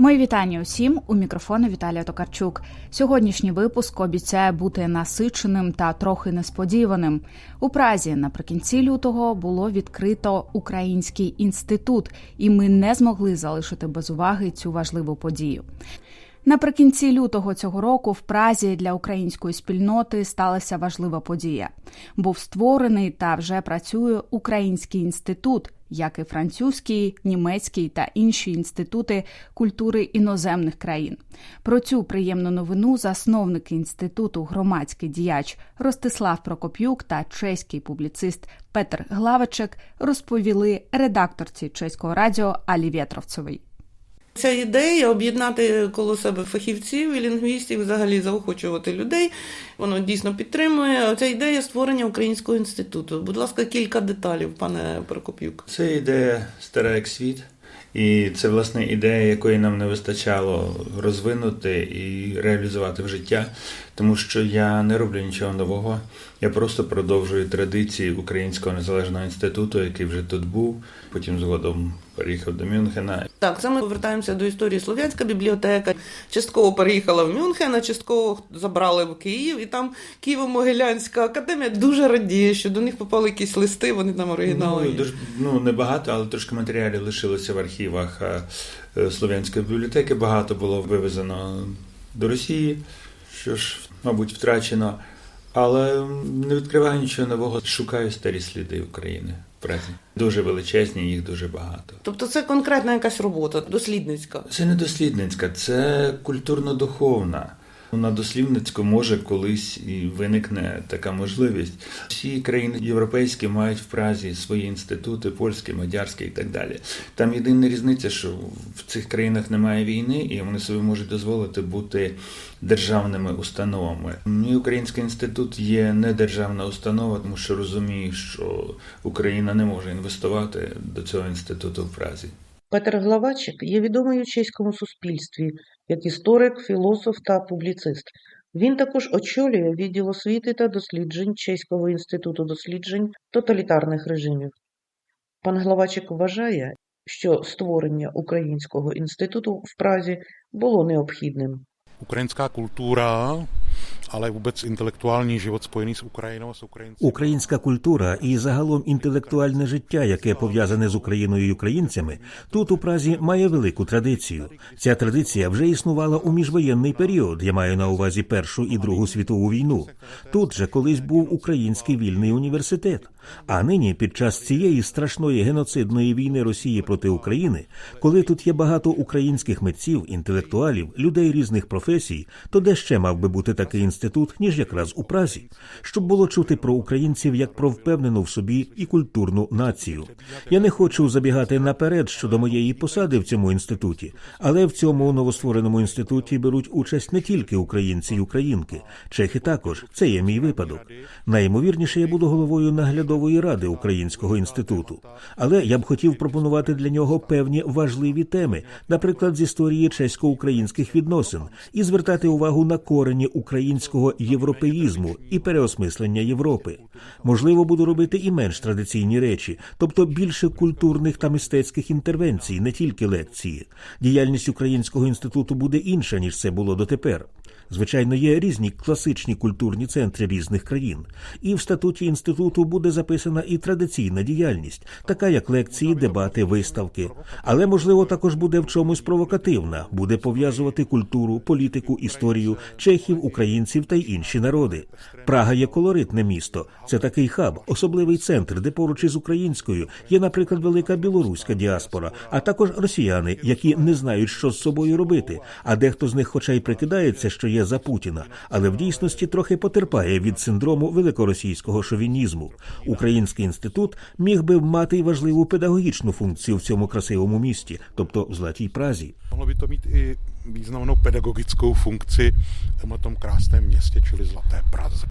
Мої вітання усім у мікрофону Віталія Токарчук. Сьогоднішній випуск обіцяє бути насиченим та трохи несподіваним. У Празі наприкінці лютого було відкрито Український інститут, і ми не змогли залишити без уваги цю важливу подію. Наприкінці лютого цього року в Празі для української спільноти сталася важлива подія. Був створений та вже працює Український інститут, як і французький, німецький та інші інститути культури іноземних країн. Про цю приємну новину засновники інституту, громадський діяч Ростислав Прокоп'юк та чеський публіцист Петр Главичек розповіли редакторці чеського радіо Алі Вєтровцевій. Ця ідея об'єднати коло себе фахівців і лінгвістів, взагалі заохочувати людей, воно дійсно підтримує. Ця ідея створення українського інституту. Будь ласка, кілька деталів, пане Прокоп'юк. Це ідея стара як світ, і це власне ідея, якої нам не вистачало розвинути і реалізувати в життя, тому що я не роблю нічого нового. Я просто продовжую традиції Українського незалежного інституту, який вже тут був. Потім згодом переїхав до Мюнхена. Так, це ми повертаємося до історії Слов'янська бібліотека. Частково переїхала в Мюнхен, а частково забрали в Київ, і там Києво-Могилянська академія дуже радіє, що до них попали якісь листи, вони там оригінали. Ну, дуже, ну небагато, але трошки матеріалів лишилося в архівах е, Слов'янської бібліотеки. Багато було вивезено до Росії, що ж, мабуть, втрачено. Але не відкриваю нічого нового. Шукаю старі сліди України в Дуже величезні, їх дуже багато. Тобто це конкретна якась робота, дослідницька. Це не дослідницька, це культурно-духовна. На дослідницьку може колись і виникне така можливість. Всі країни європейські мають в Празі свої інститути, польські, мадярські і так далі. Там єдина різниця, що в цих країнах немає війни, і вони собі можуть дозволити бути державними установами. Мій український інститут є не державна установа, тому що розумію, що Україна не може інвестувати до цього інституту в Празі. Петр Главачик є відомий у чеському суспільстві як історик, філософ та публіцист. Він також очолює відділ освіти та досліджень Чеського інституту досліджень тоталітарних режимів. Пан Главачик вважає, що створення Українського інституту в Празі було необхідним. Ukrajinská kultura, ale vůbec інтелектуальний живот spojený з Україною з українцями. Українська культура і загалом інтелектуальне життя, яке пов'язане з Україною і українцями, тут у Празі має велику традицію. Ця традиція вже існувала у міжвоєнний період. Я маю на увазі Першу і Другу світову війну. Тут же колись був український вільний університет. А нині, під час цієї страшної геноцидної війни Росії проти України, коли тут є багато українських митців, інтелектуалів, людей різних професій, то де ще мав би бути такий інститут, ніж якраз у Празі, щоб було чути про українців як про впевнену в собі і культурну націю. Я не хочу забігати наперед щодо моєї посади в цьому інституті, але в цьому новоствореному інституті беруть участь не тільки українці й українки, чехи також. Це є мій випадок. Найімовірніше я буду головою наглядової ради Українського інституту, але я б хотів пропонувати для нього певні важливі теми, наприклад, з історії чесько-українських відносин, і звертати увагу на корені українського європеїзму і переосмислення Європи. Можливо, буду робити і менш традиційні речі, тобто більше культурних та мистецьких інтервенцій, не тільки лекції. Діяльність Українського інституту буде інша ніж це було дотепер. Звичайно, є різні класичні культурні центри різних країн, і в статуті інституту буде записана і традиційна діяльність, така як лекції, дебати, виставки. Але можливо також буде в чомусь провокативна, буде пов'язувати культуру, політику, історію чехів, українців та й інші народи. Прага є колоритне місто. Це такий хаб, особливий центр, де поруч із українською є, наприклад, велика білоруська діаспора, а також росіяни, які не знають, що з собою робити. А дехто з них, хоча й прикидається, що є за Путіна, але в дійсності трохи потерпає від синдрому великоросійського шовінізму. Український інститут міг би мати й важливу педагогічну функцію в цьому красивому місті, тобто в Златій Празі. Могло би то мати významnou pedagogickou funkci v tom krásném městě, čili Zlaté Praze.